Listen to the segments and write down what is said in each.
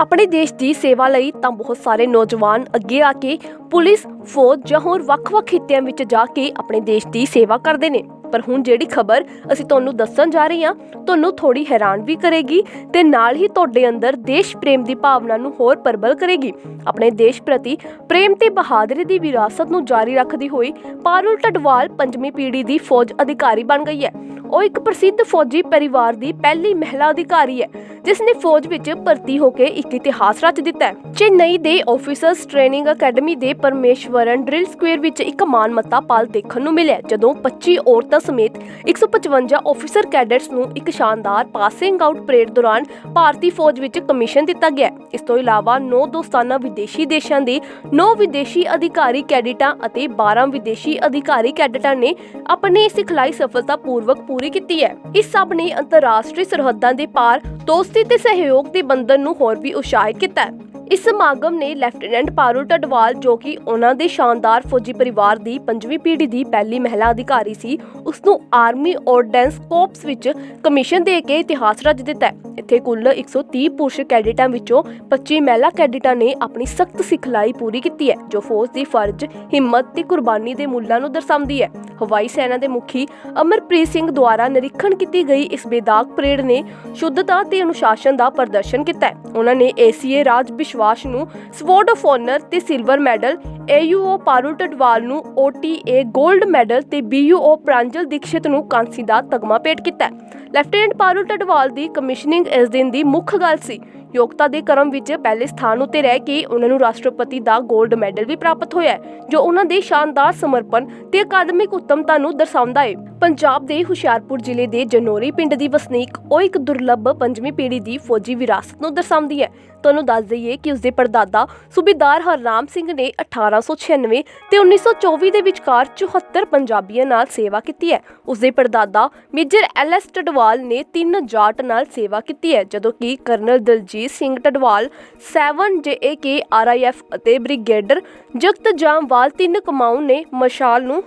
ਆਪਣੇ ਦੇਸ਼ ਦੀ ਸੇਵਾ ਲਈ ਤਾਂ ਬਹੁਤ ਸਾਰੇ ਨੌਜਵਾਨ ਅੱਗੇ ਆ ਕੇ ਪੁਲਿਸ, ਫੌਜ ਜਾਂ ਹੋਰ ਵੱਖ-ਵੱਖ ਖਿੱਤਿਆਂ ਵਿੱਚ ਜਾ ਕੇ ਆਪਣੇ ਦੇਸ਼ ਦੀ ਸੇਵਾ ਕਰਦੇ ਨੇ। ਪਰ ਹੁਣ ਜਿਹੜੀ ਖਬਰ ਅਸੀਂ ਤੁਹਾਨੂੰ ਦੱਸਣ ਜਾ ਰਹੇ ਹਾਂ, ਤੁਹਾਨੂੰ ਥੋੜੀ ਹੈਰਾਨ ਵੀ ਕਰੇਗੀ ਤੇ ਨਾਲ ਹੀ ਤੁਹਾਡੇ ਅੰਦਰ ਦੇਸ਼ ਪ੍ਰੇਮ ਦੀ ਭਾਵਨਾ ਨੂੰ ਹੋਰ ਪ੍ਰਬਲ ਕਰੇਗੀ। ਆਪਣੇ ਦੇਸ਼ ਪ੍ਰਤੀ ਪ੍ਰੇਮ ਤੇ ਬਹਾਦਰੀ ਦੀ ਵਿਰਾਸਤ ਨੂੰ ਜਾਰੀ ਰੱਖਦੀ ਹੋਈ ਪਾਰੁਲ ਟਡਵਾਲ ਪੰਜਵੀਂ ਪੀੜ੍ਹੀ ਦੀ ਫੌਜ ਅਧਿਕਾਰੀ ਬਣ ਗਈ ਹੈ। ਉਹ ਇੱਕ ਪ੍ਰਸਿੱਧ ਫੌਜੀ ਪਰਿਵਾਰ ਦੀ ਪਹਿਲੀ ਮਹਿਲਾ ਅਧਿਕਾਰੀ ਹੈ। ਜਿਸ ਨੇ ਫੌਜ ਵਿੱਚ ਭਰਤੀ ਹੋ ਕੇ ਇੱਕ ਇਤਿਹਾਸ ਰਚ ਦਿੱਤਾ ਹੈ। ਚੇਨਈ ਦੇ ਆਫੀਸਰਸ ਟ੍ਰੇਨਿੰਗ ਅਕੈਡਮੀ ਦੇ ਪਰਮੇਸ਼ਵਰਨ ਡ੍ਰਿਲ ਸਕੁਅਰ ਵਿੱਚ ਇੱਕ ਮਾਨਮੱਤਾ ਪਲ ਦੇਖਣ ਨੂੰ ਮਿਲਿਆ ਜਦੋਂ 25 ਔਰਤਾਂ ਸਮੇਤ 155 ਆਫੀਸਰ ਕੈਡੇਟਸ ਨੂੰ ਇੱਕ ਸ਼ਾਨਦਾਰ ਪਾਸਿੰਗ ਆਊਟ ਪਰੇਡ ਦੌਰਾਨ ਭਾਰਤੀ ਫੌਜ ਵਿੱਚ ਕਮਿਸ਼ਨ ਦਿੱਤਾ ਗਿਆ ਇਸ ਤੋਂ ਇਲਾਵਾ 9 ਦੋਸਤਾਨਾ ਵਿਦੇਸ਼ੀ ਦੇਸ਼ਾਂ ਦੇ 9 ਵਿਦੇਸ਼ੀ ਅਧਿਕਾਰੀ ਕੈਡਿਟਾਂ ਅਤੇ 12 ਵਿਦੇਸ਼ੀ ਅਧਿਕਾਰੀ ਕੈਡਿਟਾਂ ਨੇ ਆਪਣੀ ਸਿਖਲਾਈ ਸਫਲਤਾਪੂਰਵਕ ਪੂਰੀ ਕੀਤੀ ਹੈ। ਇਸ ਸਭ ਨੇ ਅੰਤਰਰਾਸ਼ਟਰੀ ਸਰਹੱਦਾਂ ਦੇ ਪਾਰ ਦੋਸਤੀ ਤੇ ਸਹਿਯੋਗ ਦੇ ਬੰਧਨ ਨੂੰ ਹੋਰ ਵੀ ਉਤਸ਼ਾਹਿਤ ਕੀਤਾ ਇਸ ਸਮਾਗਮ ਨੇ ਲੈਫਟੀਨੈਂਟ ਪਾਰੂ ਟਡਵਾਲ ਜੋ ਕਿ ਉਹਨਾਂ ਦੇ ਸ਼ਾਨਦਾਰ ਫੌਜੀ ਪਰਿਵਾਰ ਦੀ ਪੰਜਵੀਂ ਪੀੜ੍ਹੀ ਦੀ ਪਹਿਲੀ ਮਹਿਲਾ ਅਧਿਕਾਰੀ ਸੀ, ਉਸ ਨੂੰ ਆਰਮੀ ਆਰਡਨੈਂਸ ਕੋਪਸ ਵਿੱਚ ਕਮਿਸ਼ਨ ਦੇ ਕੇ ਇਤਿਹਾਸ ਰਚ ਦਿੱਤਾ ਇੱਥੇ ਕੁੱਲ 130 ਪੁਰਸ਼ ਕੈਡਿਟਾਂ ਵਿੱਚੋਂ 25 ਮਹਿਲਾ ਕੈਡਿਟਾਂ ਨੇ ਆਪਣੀ ਸਖਤ ਸਿਖਲਾਈ ਪੂਰੀ ਕੀਤੀ ਹੈ, ਜੋ ਫੌਜ ਦੀ ਫਰਜ਼, ਹਿੰਮਤ ਤੇ ਕੁਰਬਾਨੀ ਦੇ ਮੁੱਲਾਂ ਨੂੰ ਦਰਸਾਉਂਦੀ ਹੈ। ਹਵਾਈ ਸੈਨਾ ਦੇ ਮੁਖੀ ਅਮਰਪ੍ਰੀਤ ਸਿੰਘ ਦੁਆਰਾ ਨਿਰੀਖਣ ਕੀਤੀ ਗਈ ਇਸ ਬੇਦਾਗ ਪਰੇਡ ਨੇ ਸ਼ੁੱਧਤਾ ਤੇ ਅਨੁਸ਼ਾਸਨ ਦਾ ਪ੍ਰਦਰਸ਼ਨ ਕੀਤਾ ਉਹਨਾਂ ਨੇ ਏਸੀਏ ਰਾਜ ਵਿਸ਼ਵਾਸ ਨੂੰ ਸਵੋਰਡ ਆਫ ਆਨਰ ਤੇ silver medal AUO Parul Tadwal ਨੂੰ ਓਟੀਏ 골ਡ ਮੈਡਲ ਤੇ ਬੀਯੂਓ ਪ੍ਰਾਂਜਲ ਦੀਕਸ਼ਿਤ ਨੂੰ ਕਾਂਸੀ ਦਾ ਤਗਮਾ ਭੇਟ ਕੀਤਾ। ਲੈਫਟੀਨੈਂਟ ਪਾਰੁਲ ਟਡਵਾਲ ਦੀ ਕਮਿਸ਼ਨਿੰਗ ਇਸ ਦਿਨ ਦੀ ਮੁੱਖ ਗੱਲ ਸੀ। ਯੋਗਤਾ ਦੇ ਕਰਮ ਵਿੱਚ ਪਹਿਲੇ ਸਥਾਨ ਉਤੇ ਰਹਿ ਕੇ ਉਹਨਾਂ ਨੂੰ ਰਾਸ਼ਟਰਪਤੀ ਦਾ 골ਡ ਮੈਡਲ ਵੀ ਪ੍ਰਾਪਤ ਹੋਇਆ ਜੋ ਉਹਨਾਂ ਦੇ ਸ਼ਾਨਦਾਰ ਸਮਰਪਣ ਤੇ ਅਕਾਦਮਿਕ ਉੱਤਮਤਾ ਨੂੰ ਦਰਸਾਉਂਦਾ ਹੈ ਪੰਜਾਬ ਦੇ ਹੁਸ਼ਿਆਰਪੁਰ ਜ਼ਿਲ੍ਹੇ ਦੇ ਜਨੋਰੀ ਪਿੰਡ ਦੀ ਵਸਨੀਕ ਉਹ ਇੱਕ ਦੁਰਲੱਭ ਪੰਜਵੀਂ ਪੀੜ੍ਹੀ ਦੀ ਫੌਜੀ ਵਿਰਾਸਤ ਨੂੰ ਦਰਸਾਉਂਦੀ ਹੈ। ਤੁਹਾਨੂੰ ਦੱਸ ਦਈਏ ਕਿ ਉਸਦੇ ਪੜਦਾਦਾ ਸੂਬੇਦਾਰ ਹਰਨਾਮ ਸਿੰਘ ਨੇ 1896 ਤੇ 1924 ਦੇ ਵਿਚਕਾਰ 74 ਪੰਜਾਬੀਆਂ ਨਾਲ ਸੇਵਾ ਕੀਤੀ ਹੈ। ਉਸਦੇ ਪੜਦਾਦਾ ਮੇਜਰ ਐਲ ਐਸ ਟਡਵਾਲ ਨੇ ਤਿੰਨ ਜਾਟ ਨਾਲ ਸੇਵਾ ਕੀਤੀ ਹੈ, ਜਦੋਂ ਕਿ colonel Daljit Singh Tadwal 7 JAK RIF ਅਤੇ ਬ੍ਰਿਗੇਡਰ ਜਗਤ ਜਾਮਵਾਲ ਤਿੰਨ ਕਮਾਊਂ ਨੇ ਮਸ਼ਾਲ ਨੂੰ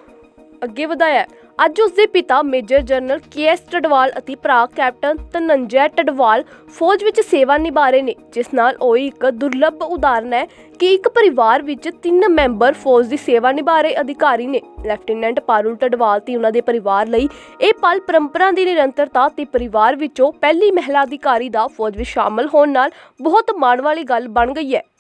ਅੱਗੇ ਵਧਾਇਆ ਅੱਜ ਉਸ ਦੇ ਪਿਤਾ ਮੇਜਰ ਜਨਰਲ ਕੇਐਸ ਟਡਵਾਲ ਅਤੇ ਭਰਾ ਕੈਪਟਨ ਧਨੰਜੈ ਟਡਵਾਲ ਫੌਜ ਵਿੱਚ ਸੇਵਾ ਨਿਭਾ ਰਹੇ ਨੇ, ਜਿਸ ਨਾਲ ਉਹ ਇੱਕ ਦੁਰਲੱਭ ਉਦਾਹਰਨ ਹੈ ਕਿ ਇੱਕ ਪਰਿਵਾਰ ਵਿੱਚ ਤਿੰਨ ਮੈਂਬਰ ਫੌਜ ਦੀ ਸੇਵਾ ਨਿਭਾ ਰਹੇ ਅਧਿਕਾਰੀ ਨੇ। ਲੈਫਟੀਨੈਂਟ ਪਾਰੂਲ ਟਡਵਾਲ ਤੇ ਉਹਨਾਂ ਦੇ ਪਰਿਵਾਰ ਲਈ ਇਹ ਪਲ ਪਰੰਪਰਾ ਦੀ ਨਿਰੰਤਰਤਾ ਤੇ ਪਰਿਵਾਰ ਵਿੱਚੋਂ ਪਹਿਲੀ ਮਹਿਲਾ ਅਧਿਕਾਰੀ ਦਾ ਫੌਜ ਵਿੱਚ ਸ਼ਾਮਲ ਹੋਣ ਨਾਲ ਬਹੁਤ ਮਾਣ ਵਾਲੀ ਗੱਲ ਬਣ ਗਈ ਹੈ।